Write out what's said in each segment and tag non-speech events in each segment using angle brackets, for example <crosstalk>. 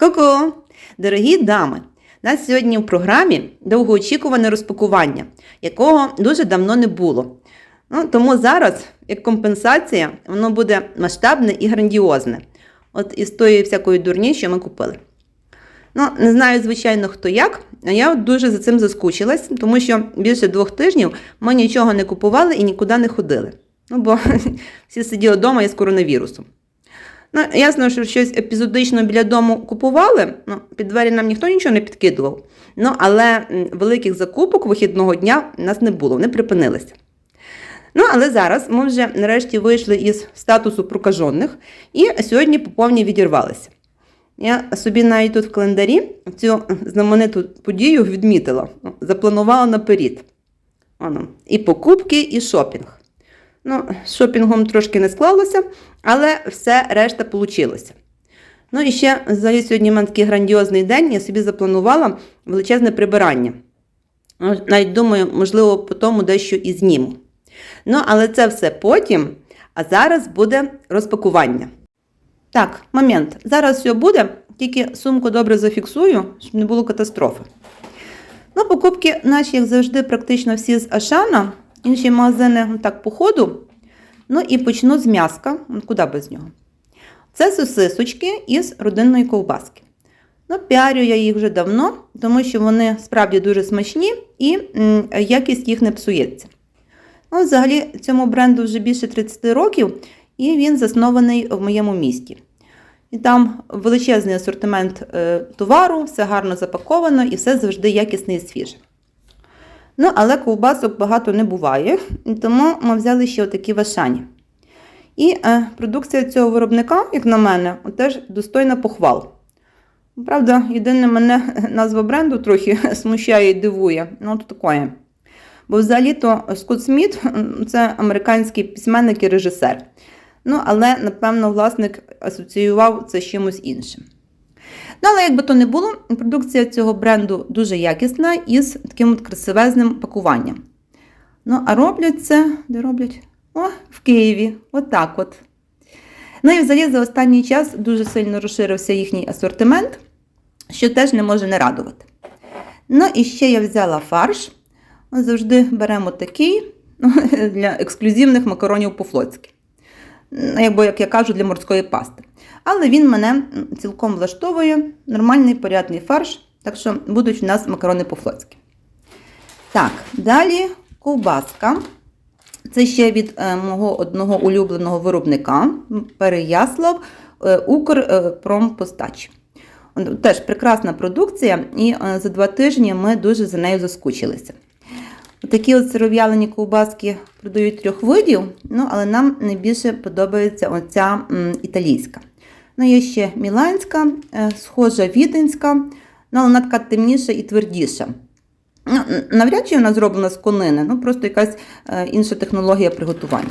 Ку-ку! Дорогі дами! Нас сьогодні в програмі довгоочікуване розпакування, якого дуже давно не було. Ну, тому зараз, як компенсація, воно буде масштабне і грандіозне. От із тої всякої дурні, що ми купили. Ну, не знаю, звичайно, хто як, а я дуже за цим заскучилась, тому що більше двох тижнів ми нічого не купували і нікуди не ходили. Ну, бо <laughs> всі сиділи вдома із коронавірусом. Ну, ясно, що щось епізодично біля дому купували, ну, під двері нам ніхто нічого не підкидував. Ну, але великих закупок вихідного дня в нас не було, вони припинилися. Ну, але зараз ми вже нарешті вийшли із статусу прокажених і сьогодні по повній відірвалися. Я собі навіть тут в календарі цю знамениту подію відмітила, ну, запланувала наперед. І покупки, і шопінг. Ну, з шопінгом трошки не склалося, але все решта вийшло. Ну і ще взагалі сьогодні мене такий грандіозний день, я собі запланувала величезне прибирання. Ну, Навіть думаю, можливо, по тому дещо і зніму. Ну, але це все потім, а зараз буде розпакування. Так, момент. Зараз все буде, тільки сумку добре зафіксую, щоб не було катастрофи. Ну, покупки наші, як завжди, практично всі з Ашана. Інші магазини так по ходу. Ну і почну з м'яска. Ну, Куди без нього? Це сосисочки із родинної ковбаски. Ну, піарю я їх вже давно, тому що вони справді дуже смачні і якість їх не псується. Ну, взагалі, цьому бренду вже більше 30 років, і він заснований в моєму місті. І там величезний асортимент е, товару, все гарно запаковано і все завжди якісне і свіже. Ну, але ковбасок багато не буває, тому ми взяли ще отакі вашані. І е, продукція цього виробника, як на мене, теж достойна похвал. Правда, єдине мене <laughs> назва бренду трохи <laughs> смущає і дивує. Ну, то таке. Бо взагалі-то Скотт Сміт це американський письменник і режисер. Ну, але, напевно, власник асоціював це з чимось іншим. Ну, але якби то не було, продукція цього бренду дуже якісна і з таким от красивезним пакуванням. Ну, а роблять це, де роблять? О, в Києві. Отак от. Ну і взагалі за останній час дуже сильно розширився їхній асортимент, що теж не може не радувати. Ну і ще я взяла фарш. Ми завжди беремо такий ну, <laughs> для ексклюзивних макаронів по-флотськи. Якби, як я кажу, для морської пасти. Але він мене цілком влаштовує, нормальний порядний фарш, так що будуть у нас макарони по-флотськи. Так, далі ковбаска. Це ще від е, мого одного улюбленого виробника Переяслав е, Укрпромпостач. Теж прекрасна продукція, і е, за два тижні ми дуже за нею заскучилися. Такі от сиров'ялені ковбаски продають трьох видів, ну, але нам найбільше подобається оця італійська. Ну, є ще міланська, е, схожа віденська, ну, але вона така темніша і твердіша. Ну, навряд чи вона зроблена з конини, ну просто якась е, інша технологія приготування.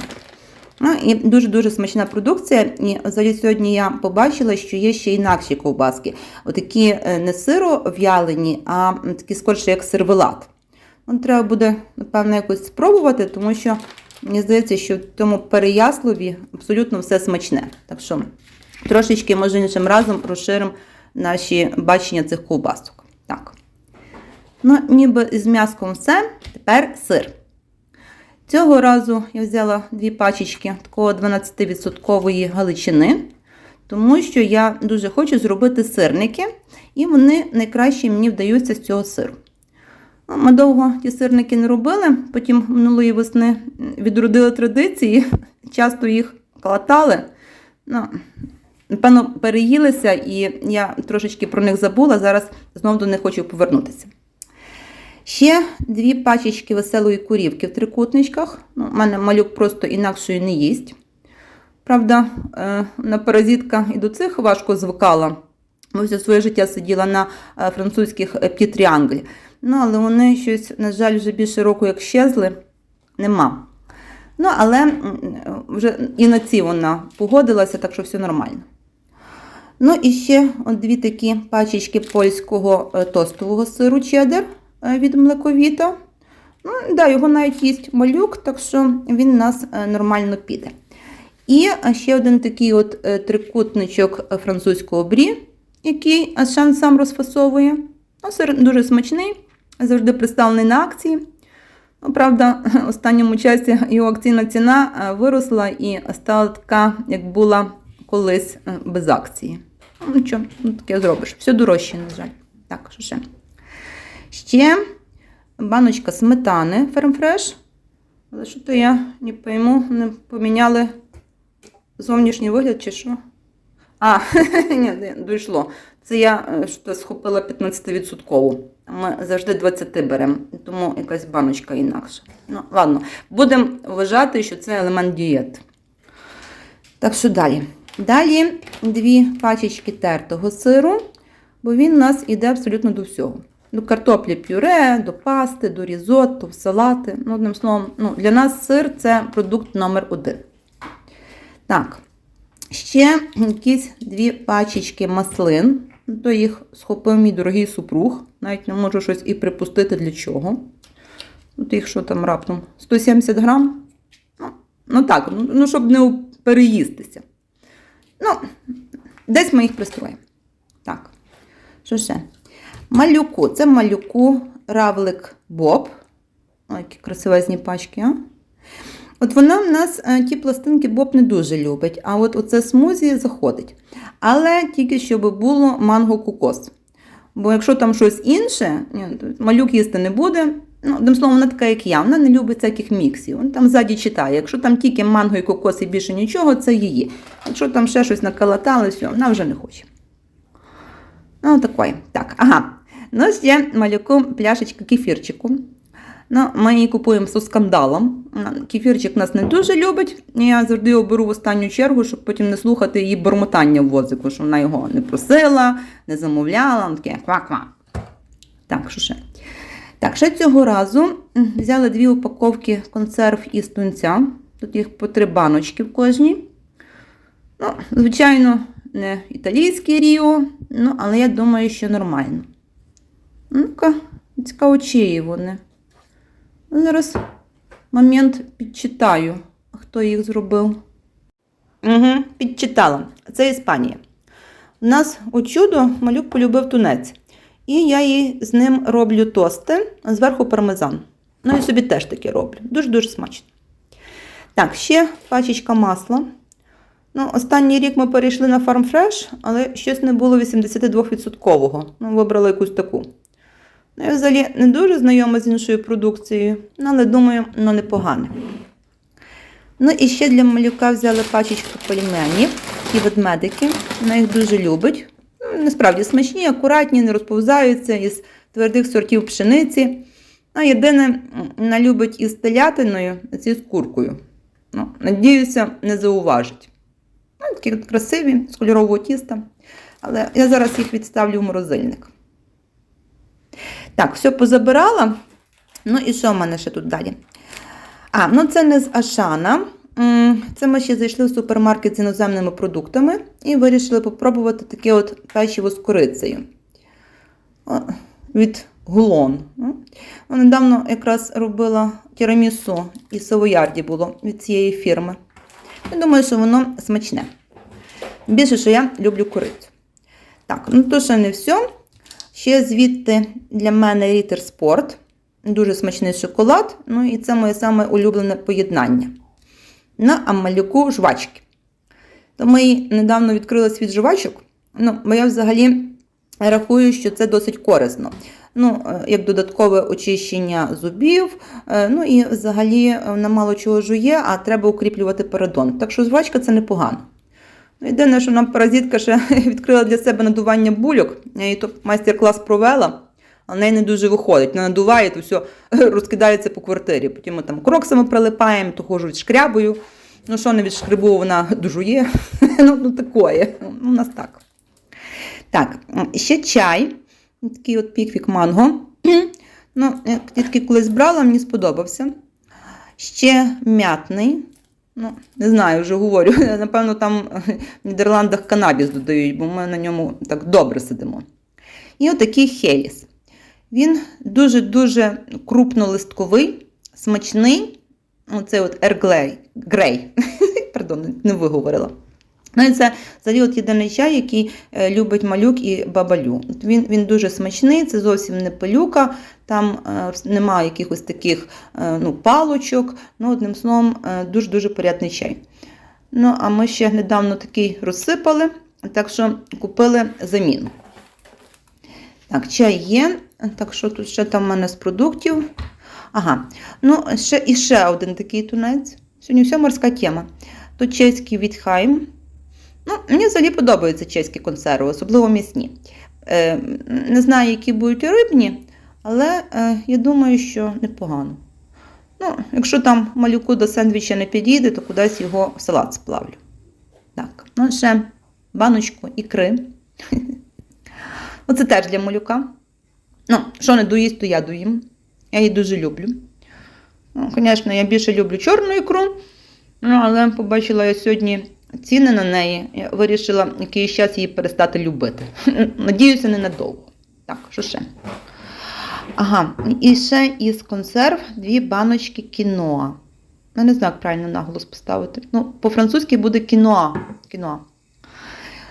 Ну, і дуже-дуже смачна продукція. І взагалі сьогодні я побачила, що є ще інакші ковбаски. Отакі е, не сиро в'ялені, а такі скорше як сервелат. Ну, треба буде, напевно, якось спробувати, тому що мені здається, що в тому переяслові абсолютно все смачне. Так що трошечки, може, іншим разом розширимо наші бачення цих ковбасок. Так. Ну, ніби з м'яском все. Тепер сир. Цього разу я взяла дві пачечки такого 12% галичини, тому що я дуже хочу зробити сирники, і вони найкраще мені вдаються з цього сиру. Ну, Ми довго ті сирники не робили, потім минулої весни відродили традиції, <laughs> часто їх калатали. Ну, напевно, переїлися, і я трошечки про них забула, зараз знову до них хочу повернутися. Ще дві пачечки веселої курівки в трикутничках. Ну, У мене малюк просто інакшої не їсть. Правда, е, на паразитка і до цих важко звикала. Бо все своє життя сиділа на е, французьких п'єтріанглі. Ну, але вони щось, на жаль, вже більше року як щезли, нема. Ну, але вже і на ці вона погодилася, так що все нормально. Ну, і ще от дві такі пачечки польського е, тостового сиру чеддер е, від млековіта. Ну, да, його навіть їсть малюк, так що він у нас е, нормально піде. І е, ще один такий от е, трикутничок е, французького брі. Який Ашан сам розфасовує. Ну, дуже смачний, завжди представлений на акції. Ну, правда, в останньому часі його акційна ціна е, виросла і стала така, як була колись е, без акції. Ну, нічого, ну, таке зробиш. Все дорожче, на жаль. Так, що ще? Ще баночка сметани фермфреш. Але що то я не пойму, не поміняли зовнішній вигляд чи що? А, <laughs> ні, не, дійшло. Це я е, схопила 15%. Ми завжди 20 беремо, тому якась баночка інакша. Ну, ладно, будемо вважати, що це елемент дієт. Так що далі. Далі дві пачечки тертого сиру, бо він у нас іде абсолютно до всього. До картоплі пюре, до пасти, до різотто, в салати. Ну, одним словом, ну, для нас сир це продукт номер один. Так, ще якісь дві пачечки маслин. То їх схопив мій дорогий супруг. Навіть не можу щось і припустити для чого. От їх що там раптом? 170 грам? Ну, ну так, ну, ну щоб не переїстися. Ну, десь ми їх пристроїмо. Так, що ще? Малюку. Це малюку равлик Боб. Ой, які красивезні пачки, а? От вона в нас е, ті пластинки Боб не дуже любить, а от оце смузі заходить. Але тільки щоб було манго-кокос. Бо якщо там щось інше, малюк їсти не буде. Ну, одним словом, вона така, як я, вона не любить всяких міксів. Він там ззаді читає. Якщо там тільки манго і кокос і більше нічого, це її. Якщо там ще щось накалатали, все, вона вже не хоче. Ну, такої. Так, ага. Ну, ще малюку пляшечка кефірчику. Ну, ми її купуємо з скандалом. Кефірчик нас не дуже любить. Я завжди його беру в останню чергу, щоб потім не слухати її бормотання в возику, що вона його не просила, не замовляла. Таке ква-ква. Так, що ще? Так, ще цього разу взяли дві упаковки консерв із тунця. Тут їх по три баночки в кожній. Ну, звичайно, не італійський ріо, ну, але я думаю, що нормально. Ну-ка, цікаво, чиї вони. Ну, Зараз момент підчитаю, хто їх зробив. Угу, підчитала. Це Іспанія. У нас у чудо малюк полюбив тунець. І я їй з ним роблю тости, зверху пармезан. Ну і собі теж таке роблю. Дуже-дуже смачно. Так, ще пачечка масла. Ну, останній рік ми перейшли на Farm Fresh, але щось не було 82%. Ну, вибрала якусь таку. Ну, я взагалі не дуже знайома з іншою продукцією, ну, але думаю, ну непогане. Ну і ще для малюка взяли пачечку пельменів, такі ведмедики. Вона їх дуже любить. Ну, Насправді смачні, акуратні, не розповзаються із твердих сортів пшениці. А єдине, вона любить із телятиною, ці з куркою. Ну, надіюся, не зауважить. Ну, такі красиві, з кольорового тіста. Але я зараз їх відставлю в морозильник. Так, все позабирала. Ну і що в мене ще тут далі? А, ну це не з Ашана. Це ми ще зайшли в супермаркет з іноземними продуктами і вирішили попробувати таке от печиво з корицею. Від Гулон. Ну, Недавно якраз робила тірамісу і савоярді було від цієї фірми. Я думаю, що воно смачне. Більше, що я люблю курицю. Так, ну то ще не все. Ще звідти для мене Ritter Sport. Дуже смачний шоколад. Ну і це моє саме улюблене поєднання. На амалюку жвачки. То ми недавно відкрили світ жвачок. Ну, бо я взагалі рахую, що це досить корисно. Ну, е, як додаткове очищення зубів. е, Ну і взагалі е, вона мало чого жує, а треба укріплювати передон. Так що жвачка це непогано. Ну, Єдине, що нам паразитка ще <laughs> відкрила для себе надування бульок. Я її то майстер-клас провела, а неї не дуже виходить. Вона надуває, то все <laughs> розкидається по квартирі. Потім ми там кроксами прилипаємо, то хожу відшкрябую. Ну, що не відшкребу, вона <laughs> дожує. ну, ну, такое. Ну, у нас так. Так, ще чай. Такий от піквік манго. <clears throat> ну, я тільки колись брала, мені сподобався. Ще м'ятний. Ну, не знаю, вже говорю. <laughs> Напевно, там в Нідерландах канабіс додають, бо ми на ньому так добре сидимо. І отакий хеліс. Він дуже-дуже крупнолистковий, смачний. Оце от Ерглей. Грей. <laughs> Пардон, не виговорила. Ну і це взагалі от єдиний чай, який е, любить малюк і бабалю. Він, він дуже смачний, це зовсім не пилюка, там е, немає якихось таких е, ну, палочок. Ну, одним словом, дуже-дуже порядний чай. Ну, а ми ще недавно такий розсипали, так що купили заміну. Так, чай є. Так що тут ще там в мене з продуктів. Ага, ну ще і ще один такий тунець. Сьогодні вся морська тема. Тут чеський від Хайм. Ну, мені взагалі подобаються чеські консерви, особливо м'ясні. Е, не знаю, які будуть рибні, але е, я думаю, що непогано. Ну, якщо там малюку до сендвіча не підійде, то кудись його в салат сплавлю. Так, ну ще баночку ікри. <laughs> Оце теж для малюка. Ну, що не доїсть, то я доїм. Я її дуже люблю. Ну, звісно, я більше люблю чорну ікру, ну, але побачила я сьогодні ціни на неї. Я вирішила якийсь час її перестати любити. <laughs> Надіюся, ненадовго. Так, що ще? Ага, і ще із консерв дві баночки кіноа. Я не знаю, як правильно наголос поставити. Ну, по-французьки буде кіноа. кіноа.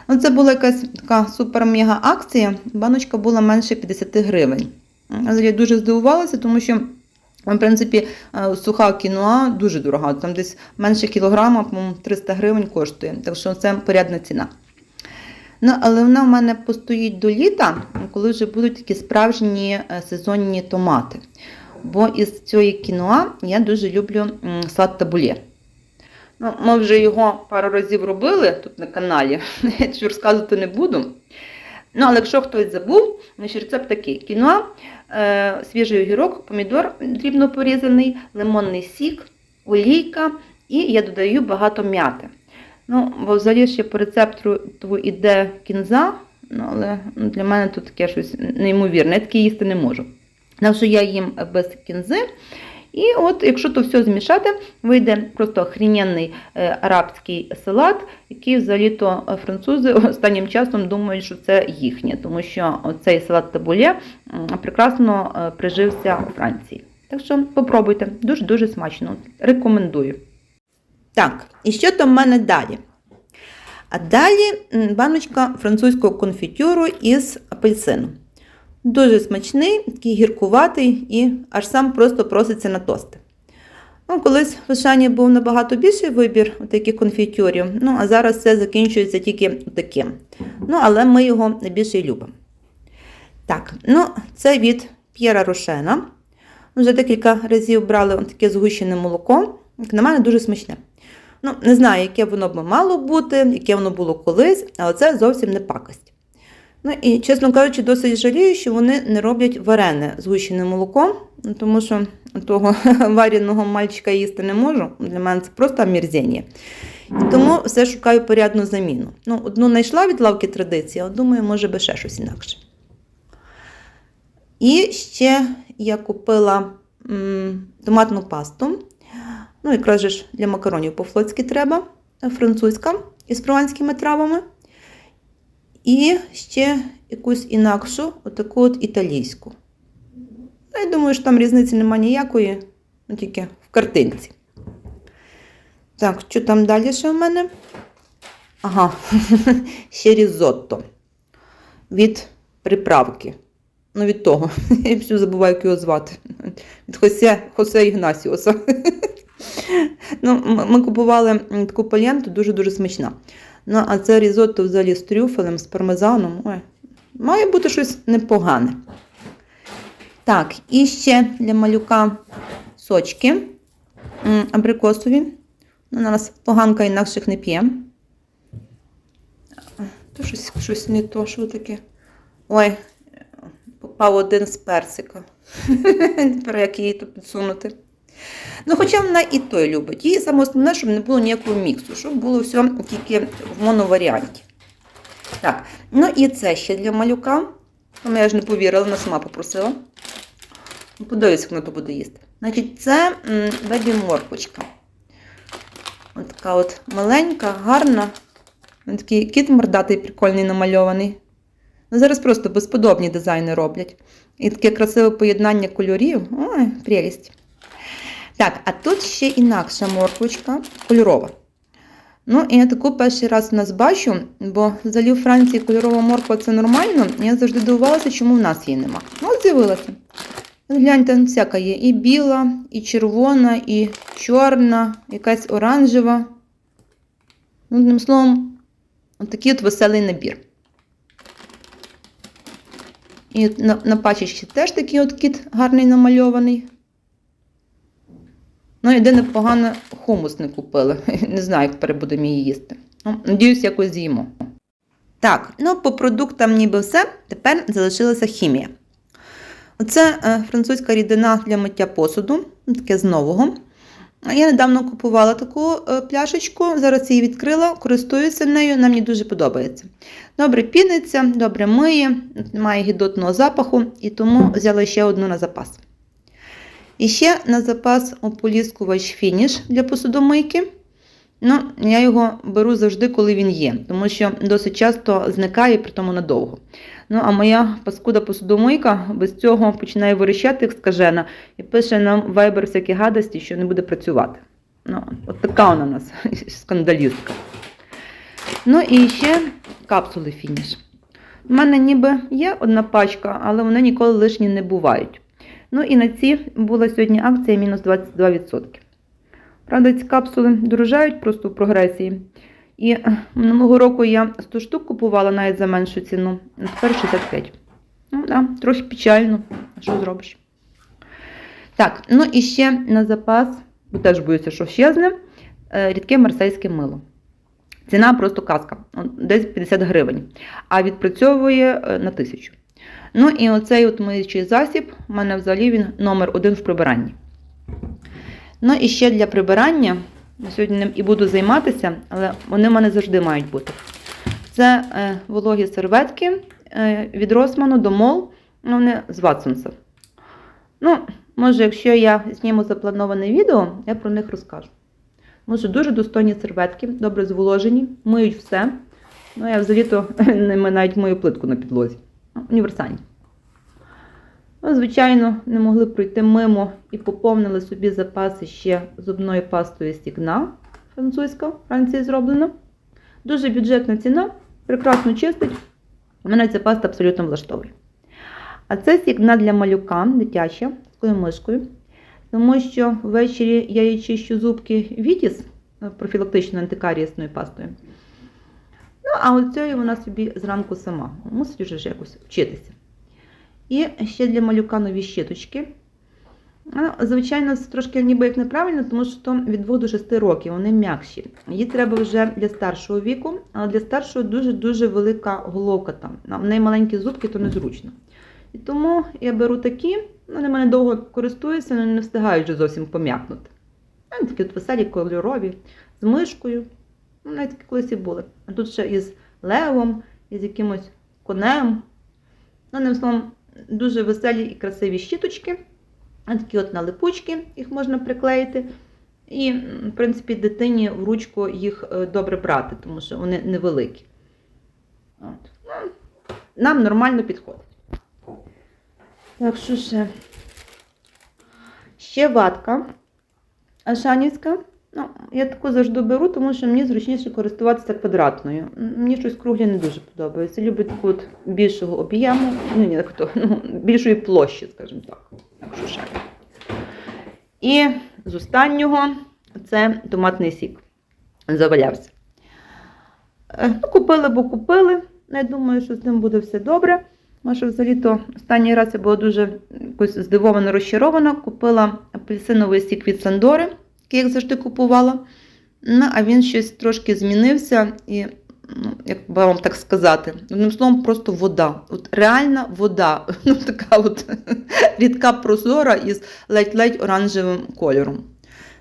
Ну, це була якась така супер-мега акція. Баночка була менше 50 гривень. Я дуже здивувалася, тому що, в принципі, е, суха кіноа дуже дорога. Там десь менше кілограма, по-моєму, 300 гривень коштує. Так що це порядна ціна. Ну, але вона в мене постоїть до літа, коли вже будуть такі справжні е, сезонні томати. Бо із цієї кіноа я дуже люблю салат табулє. Ну, ми вже його пару разів робили тут на каналі, <laughs> я розказувати не буду. Ну, але якщо хтось забув, значить рецепт такий: кіноа, е, свіжий огірок, помідор дрібно порізаний, лимонний сік, олійка і я додаю багато м'яти. Ну, бо взагалі ще по рецепту йде кінза, ну, але ну, для мене тут таке щось неймовірне. Я таке їсти не можу. Так що я їм без кінзи. І от, якщо то все змішати, вийде просто охрененний е, арабський салат, який взагалі-то французи <laughs> останнім часом думають, що це їхнє, тому що цей салат табулє м, прекрасно е, прижився у Франції. Так що попробуйте, дуже-дуже смачно. Рекомендую. Так, і що там в мене далі? А далі баночка французького конфітюру із апельсину. Дуже смачний, такий гіркуватий і аж сам просто проситься на тости. Ну, колись в Лишані був набагато більший вибір таких конфітюрів, ну, а зараз все закінчується тільки таким. Ну, але ми його найбільше любимо. Так, ну, це від П'єра Рошена. Вже декілька разів брали таке згущене молоко. Як на мене дуже смачне. Ну, не знаю, яке воно б мало бути, яке воно було колись, але це зовсім не пакость. Ну і, чесно кажучи, досить жалію, що вони не роблять варене згущене молоко, ну, тому що того <laughs> вареного мальчика їсти не можу. Для мене це просто омерзення. І тому все шукаю порядну заміну. Ну, одну знайшла від лавки традиції, а думаю, може би ще щось інакше. І ще я купила м, томатну пасту. Ну, якраз же для макаронів по-флотськи треба, французька із прованськими травами. І ще якусь інакшу, отаку от італійську. Ну, я думаю, що там різниці немає ніякої, ну тільки в картинці. Так, що там далі ще в мене? Ага, <laughs> ще різотто. Від приправки. Ну, від того. <laughs> Я всю забуваю, як його звати. Від Хосе, Хосе Ігнасіоса. <laughs> ну, ми купували таку пальянту, дуже-дуже смачна. Ну, а це різотто взагалі з трюфелем, з пармезаном. Ой, має бути щось непогане. Так, і ще для малюка сочки абрикосові. Ну, у нас поганка інакших не п'є. То щось, щось не то, що таке. Ой, попав один з персика. <laughs> Тепер як її тут підсунути. Ну, хоча вона і той любить. Їй саме основне, щоб не було ніякого міксу, щоб було все тільки в моноваріанті. Так, ну і це ще для малюка. Ну, я ж не повірила, вона сама попросила. Ну, Подивись, як вона то буде їсти. Значить, це бебі морквочка. Ось така от маленька, гарна. Ось такий кіт мордатий, прикольний намальований. Ну, Зараз просто безподобні дизайни роблять. І таке красиве поєднання кольорів. Ой, прелість. Так, а тут ще інакша морквочка, кольорова. Ну, я таку перший раз у нас бачу, бо взагалі у Франції кольорова морква це нормально. Я завжди дивувалася, чому в нас її нема. Ну, от з'явилася. Гляньте, всяка є. І біла, і червона, і чорна, якась оранжева. Ну, одним словом, от такий от веселий набір. І на, на пачечці теж такий от кіт гарний намальований. Ну, єдине погано хумус не купили. <laughs> Не знаю, як тепер будемо її їсти. Ну, надіюсь, якось з'їмо. Так, ну по продуктам ніби все. Тепер залишилася хімія. Оце е, французька рідина для миття посуду, таке з нового. Я недавно купувала таку е, пляшечку, зараз її відкрила, користуюся нею, вона мені дуже подобається. Добре піниться, добре миє, немає гідотного запаху, і тому взяла ще одну на запас. І ще на запас ополіскувач фініш для посудомийки. Ну, я його беру завжди, коли він є, тому що досить часто зникає, при тому надовго. Ну, а моя паскуда посудомийка без цього починає вирішати, як скажена, і пише нам вайбер всякі гадості, що не буде працювати. Ну, от така вона у нас <laughs> скандалістка. Ну і ще капсули фініш. У мене ніби є одна пачка, але вони ніколи лишні не бувають. Ну і на ці була сьогодні акція мінус 22%. Правда, ці капсули дорожають просто в прогресії. І е, минулого року я 100 штук купувала навіть за меншу ціну, тепер 65. Ну, да, трохи печально. Що зробиш? Так, ну і ще на запас, бо теж боюся, що щезне, е, рідке марсейське мило. Ціна просто казка, десь 50 гривень, а відпрацьовує е, на 1000. Ну і оцей от миючий засіб, у мене взагалі він номер один в прибиранні. Ну і ще для прибирання, сьогодні ним і буду займатися, але вони в мене завжди мають бути. Це е, вологі серветки е, від Росману до Мол, ну, вони з Ватсонса. Ну, може, якщо я зніму заплановане відео, я про них розкажу. Може, дуже достойні серветки, добре зволожені, миють все. Ну, я взагалі-то <laughs> ними навіть мою плитку на підлозі. Універсальні. Ну, звичайно, не могли пройти мимо і поповнили собі запаси ще зубною пастою Сігна, французька, Франції зроблена. Дуже бюджетна ціна, прекрасно чистить. Мене ця паста абсолютно влаштовує. А це сігна для малюка, дитяча, з мишкою. Тому що ввечері я їй чищу зубки Вітіс профілактичною антикарієсною пастою. А оцею вона собі зранку сама. Мусить вже ж якось вчитися. І ще для малюка нові щіточки. Ну, Звичайно, це трошки ніби як неправильно, тому що від 2 до 6 років вони м'якші. Її треба вже для старшого віку, але для старшого дуже-дуже велика головка там. В неї маленькі зубки, то незручно. І тому я беру такі, вони мене довго користуються, але не встигають вже зовсім пом'якнути. Вони такі от веселі, кольорові, з мишкою. Ну, навіть такі колись і були. А тут ще із левом, із якимось конем. Ну, одним словом, дуже веселі і красиві щіточки. Такі от налипучки, їх можна приклеїти. І, в принципі, дитині в ручку їх е, добре брати, тому що вони невеликі. От. Ну, Нам нормально підходить. Так, що ще? Ще ватка Ашанівська. Ну, я таку завжди беру, тому що мені зручніше користуватися квадратною. Мені щось круглі не дуже подобається. Люблю таку от більшого об'єму, ну, ні, як то, <laughs> ну, більшої площі, скажімо так. І з останнього це томатний сік. Завалявся. Е, Ну, купили, бо купили. Я думаю, що з ним буде все добре. Може, взагалі-то останній раз я була дуже якось здивована, розчарована. Купила апельсиновий сік від Сандори, як завжди купувала. Ну, а він щось трошки змінився і, ну, як би вам так сказати, одним словом, просто вода. От реальна вода. <laughs> Ну, така от <laughs> рідка прозора із ледь-ледь оранжевим кольором.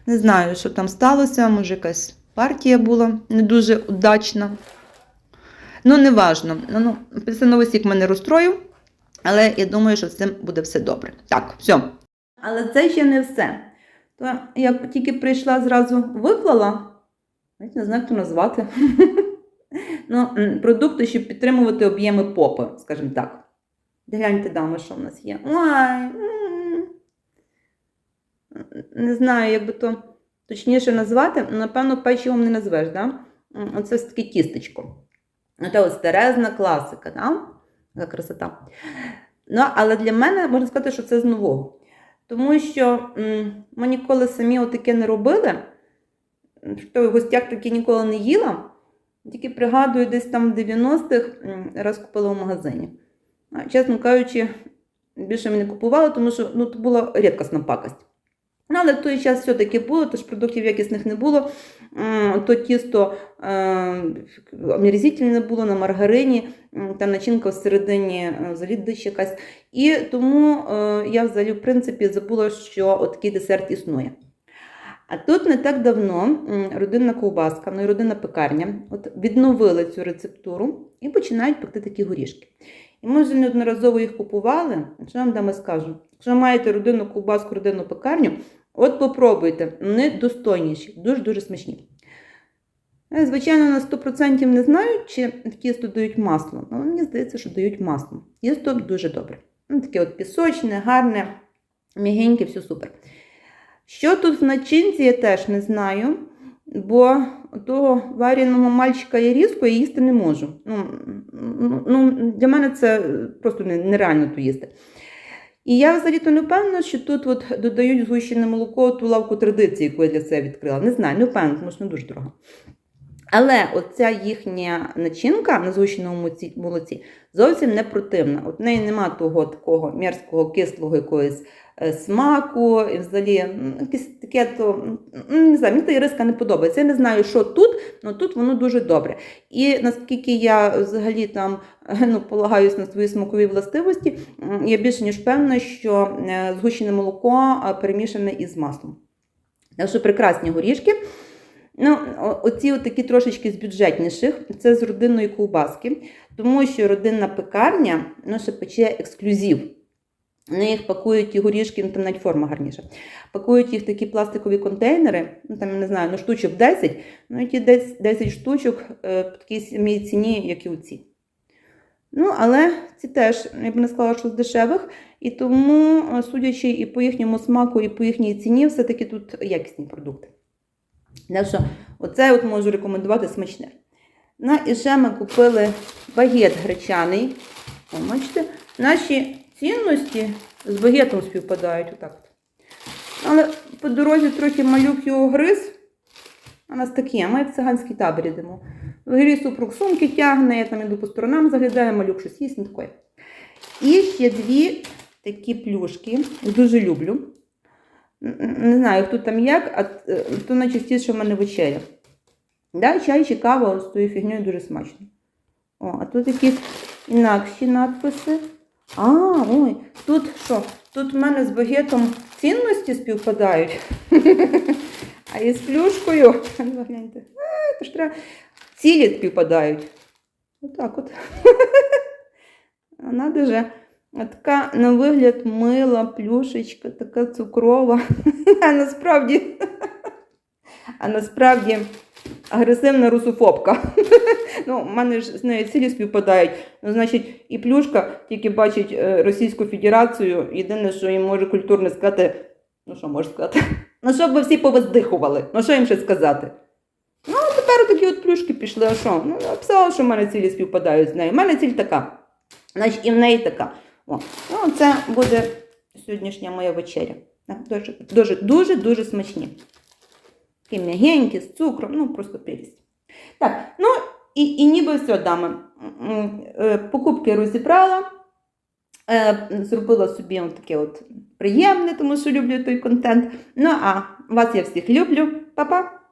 Не знаю, що там сталося, може якась партія була не дуже удачна. Ну, не важно. Ну, ну, апельсиновий сік мене розстроїв, але я думаю, що з цим буде все добре. Так, все. Але це ще не все. То я тільки прийшла, зразу виклала. Навіть не знаю, як то назвати. <laughs> ну, продукти, щоб підтримувати об'єми попи, скажімо так. Гляньте, дами, що в нас є. Ой. Не знаю, як би то точніше назвати. Напевно, печивом не назвеш, да? оце все таке тістечко. Це ось старезна класика, да? красота. Ну, але для мене можна сказати, що це з нового. Тому що ми ніколи самі отаке не робили, що в гостях таке ніколи не їла. Тільки пригадую, десь там в 90-х раз купила в магазині. Чесно кажучи, більше ми не купували, тому що ну, це була рідкісна пакость. Але в той час все-таки було, тож продуктів якісних не було. То тісто е, омерзительне було на маргарині, там начинка всередині е, взагалі десь якась. І тому е, я взагалі, в принципі, забула, що такий десерт існує. А тут не так давно родинна ковбаска, ну і родинна пекарня от відновили цю рецептуру і починають пекти такі горішки. І ми вже неодноразово їх купували. Що вам даме скажу? Якщо маєте родинну ковбаску, родинну пекарню, от попробуйте. Вони достойніші, дуже-дуже смачні. Звичайно, на 100% не знаю, чи тісто дають масло. Але мені здається, що дають масло. Тісто дуже добре. Ну, таке от пісочне, гарне, м'ягеньке, все супер. Що тут в начинці, я теж не знаю, бо того вареного мальчика я різко я їсти не можу. Ну, ну, для мене це просто нереально то їсти. І я взагалі-то не впевнена, що тут от додають згущене молоко ту лавку традиції, яку я для себе відкрила. Не знаю, не впевнена, тому що не дуже дорого. Але оця їхня начинка на згущеному молоці- зовсім не противна. От в неї нема того такого мерзкого, кислого якогось е, смаку, і взагалі якесь таке, то не знаю, мені та іриска не подобається. Я не знаю, що тут, але тут воно дуже добре. І наскільки я взагалі там е, <laughs> ну, полагаюсь на свої смакові властивості, я більше ніж певна, що е, згущене молоко е, перемішане із маслом. Так що прекрасні горішки. Ну, оці такі трошечки з бюджетніших, це з родинної ковбаски, тому що родинна пекарня ну, ще пече ексклюзив. Вони їх пакують ті горішки, ну там навіть форма гарніша. Пакують їх в такі пластикові контейнери, ну там я не знаю, ну штучок 10, ну і ті 10, 10 штучок е, по такій самій ціні, як і оці. Ну, але ці теж, я б не сказала, що з дешевих, і тому, е, судячи і по їхньому смаку, і по їхній ціні, все-таки тут якісні продукти. Так що оце от можу рекомендувати смачне. Ну і ще ми купили багет гречаний. О, наші цінності з багетом співпадають отак. Але по дорозі трохи малюк його гриз. А нас такі, а ми в циганський табір йдемо. Взагалі супруг сумки тягне, я там іду по сторонам заглядаю, малюк щось їсть, не таке. І ще дві такі плюшки. Дуже люблю. Не знаю, хто там як, а е, то найчастіше в мене вечеря. Да, чай чи кава з тою фігньою дуже смачно. О, а тут якісь інакші надписи. А, ой, тут що? Тут в мене з багетом цінності співпадають. <laughs> А із плюшкою. Гляньте. То ж треба. Цілі співпадають. Отак от. <laughs> Вона дуже така на вигляд мила, плюшечка, така цукрова. <laughs> А насправді, а насправді агресивна русофобка. <laughs> Ну, в мене ж з нею цілі співпадають. Ну, значить, і плюшка тільки бачить е, Російську Федерацію. Єдине, що їм може культурно сказати, ну що можу сказати? Ну, щоб ви всі повоздихували. Ну, що їм ще сказати? Ну, а тепер такі от плюшки пішли, а що? Ну, написала, що в мене цілі співпадають з нею. У мене ціль така. Значить, і в неї така. О. Ну, це буде сьогоднішня моя вечеря. Дуже, дуже, дуже, дуже смачні. Такі м'ягенькі, з цукром, ну просто прелість. Так, ну і, і ніби все, м, е, Покупки розібрала, е, зробила собі таке от приємне, тому що люблю той контент. Ну а вас я всіх люблю. Па-па!